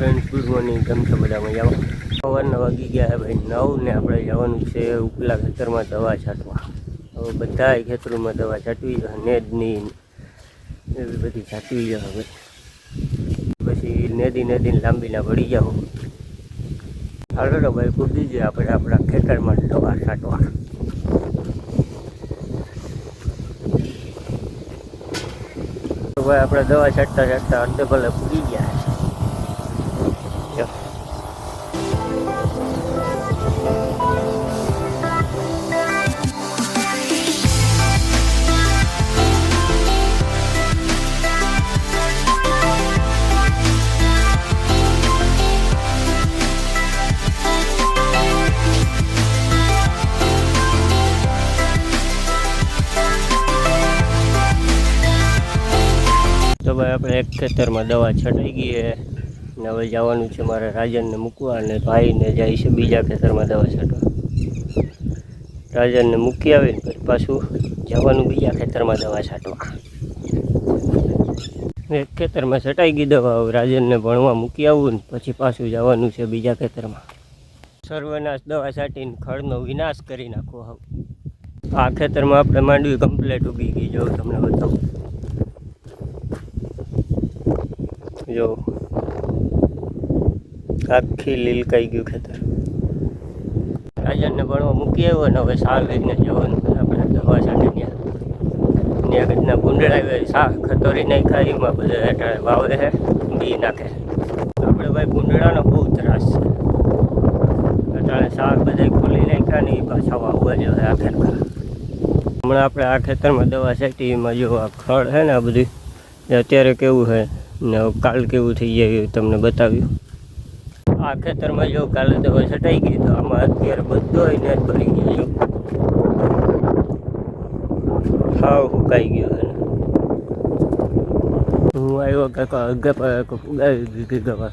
Friends good morning કેમ છો બધા મજામાં? સવારના વાગી ગયા ભાઈ નવ ને આપણે જવાનું છે ઉપલા ખેતરમાં દવા છાંટવા. હવે બધા ખેતરોમાં દવા છાંટવી છે, નેદની એવી બધી છાંટવી છે હવે. પછી નેદી નેદીને લાંબીના પડી જાઓ હાલો તો ભાઈ કૂદી જાય આપણે આપણા ખેતરમાં દવા છાંટવા. ભાઈ આપણે દવા છાંટતા છાંટતા અડધે ભલે પૂરી ગયા. જો. તો ભાઈ આપણે એક ખેતરમાં દવા છટાઈ ગઈ ને હવે જવાનું છે મારે રાજનને મૂકવા અને ભાઈને જાય છે બીજા ખેતરમાં દવા છાંટવા. રાજનને મૂકી આવીને પછી પાછું જવાનું બીજા ખેતરમાં દવા છાંટવા. એક ખેતરમાં છટાઈ ગઈ દવા, હવે રાજનને ભણવા મૂકી આવવું ને પછી પાછું જવાનું છે બીજા ખેતરમાં. સર્વનાશ દવા છાંટીને ખડનો વિનાશ કરી નાખો હવે. આ ખેતરમાં આપણે માંડવી કમ્પ્લેટ ઉગી ગઈ, જો તમને બતાવું. જો આખી લીલકાઈ ગયું ખેતર? રાજાને ભણવા મૂકી આવ્યો ને હવે શાક લઈને જવાનું આપણે દવા સાથે ત્યાં. ત્યાં ભૂંડળા આવે શાક, ખતોરી નહીં ખાઈ એમાં બધા હેઠળ વાવે છે, બી નાખે. આપણે ભાઈ ભૂંડળાનો બહુ ત્રાસ છે. અટાણે શાક બધા ખોલી નાખ્યા ને એ પાછા વાવવા જોઈએ આ ખેતર હમણાં આપણે આ ખેતરમાં દવા છાંટી એમાં જો આ ખડ છે ને આ બધી અત્યારે કેવું છે ને કાલ કેવું થઈ જાય તમને બતાવ્યું. આ ખેતરમાં જો કાલે દવા છટાઈ ગઈ તો આમાં અત્યારે બધો ને જ ભરી ગયો હાવ સુકાઈ ગયો હું આવ્યો કાકા અગે પાક પુગાવી દીધી દવા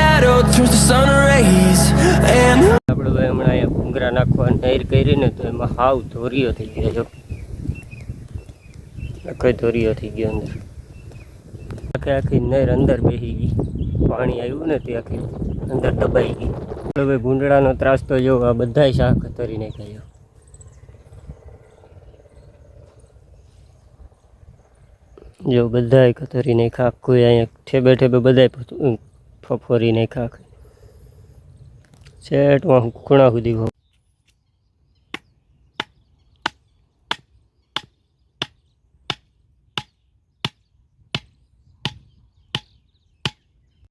આપણે ભાઈ હમણાં અહીંયા ભૂંગરા નાખવા નહેર કરી ને તો એમાં હાવ ધોરીઓ થઈ ગયા જો. આખો ધોરીઓ થઈ ગયો અંદર. આખે આખી નહેર અંદર બેસી ગઈ. પાણી આવ્યું ને તે આખી અંદર દબાઈ ગઈ. આપણે ભાઈ ભૂંડળાનો ત્રાસ તો જો આ બધાય શાક તરી નાખ્યા જો. બધાય કતરી નાખ્યા. આખું અહીંયા ઠેબે ઠેબે બધાય ફફોરી નાખ્યા છેટમાં ખૂણા સુધી હો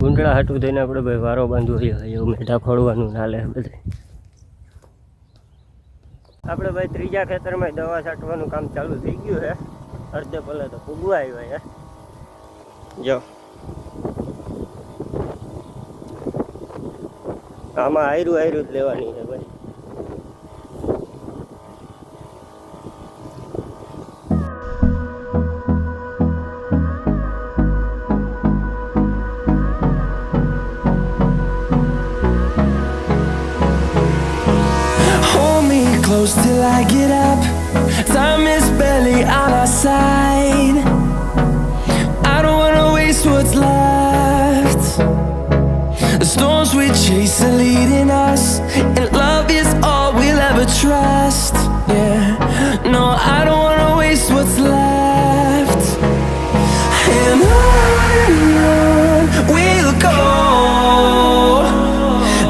ગુંડળા હાટું થઈને આપણે ભાઈ વારો બાંધવો હોય એવું મેઢા ફોડવાનું ના લે બધે. આપણે ભાઈ ત્રીજા ખેતરમાં દવા છાંટવાનું કામ ચાલુ થઈ ગયું છે. અડધે પલે તો ફૂગવા આવ્યા છે. જો. આમાં આયરું આયરું જ લેવાની છે ભાઈ hold me close till I get up. trust, yeah. No, I don't wanna waste what's left. And on we'll go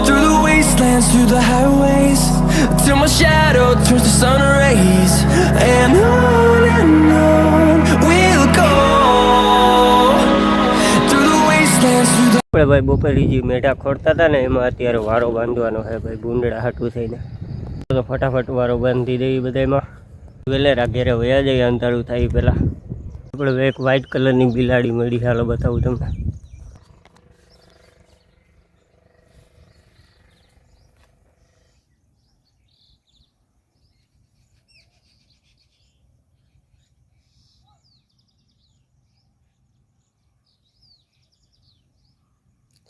through the wastelands, through the highways, till my shadow turns to sun rays. And on and on we'll go through the wastelands, through the આપણે ભાઈ બપોરી મેઢા ખોડતા હતા ને એમાં અત્યારે વારો બાંધવાનો છે ભાઈ બુંદડા હાટું થઈને તો ફટાફટ વારો બાંધી દેવી બધામાં વેલેરા ઘેરે વયા જઈએ અંધારું થાય પહેલાં આપણે એક વ્હાઈટ કલરની બિલાડી મળી, હાલો બતાવું તમને.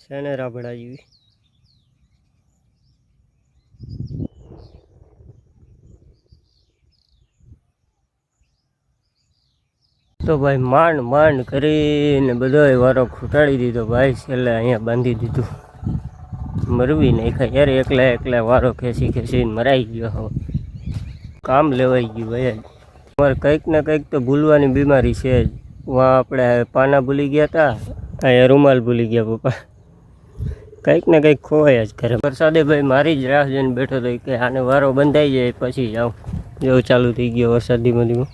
છે ને રાબડા જેવી? તો ભાઈ માંડ માંડ કરીને બધોય વારો ખૂટાડી દીધો ભાઈ, છેલ્લે અહીંયા બાંધી દીધું. મરવી નાખ્યા. યાર એકલા એકલા વારો ખેંચી ખેંચીને મરાઈ ગયો હવે. કામ લેવાઈ ગયું ભાઈ તમારે કંઈક ને કંઈક તો ભૂલવાની બીમારી છે જ. વાં આપણે પાના ભૂલી ગયા હતા અહીંયા રૂમાલ ભૂલી ગયા પપ્પા. કંઈક ને કંઈક ખોવાય જ ઘરે. વરસાદે ભાઈ મારી જ રાહ જોઈને બેઠો હતો કે આને વારો બંધાઈ જાય, પછી જાઉં. જેવું ચાલુ થઈ ગયો વરસાદ ધીમે ધીમે.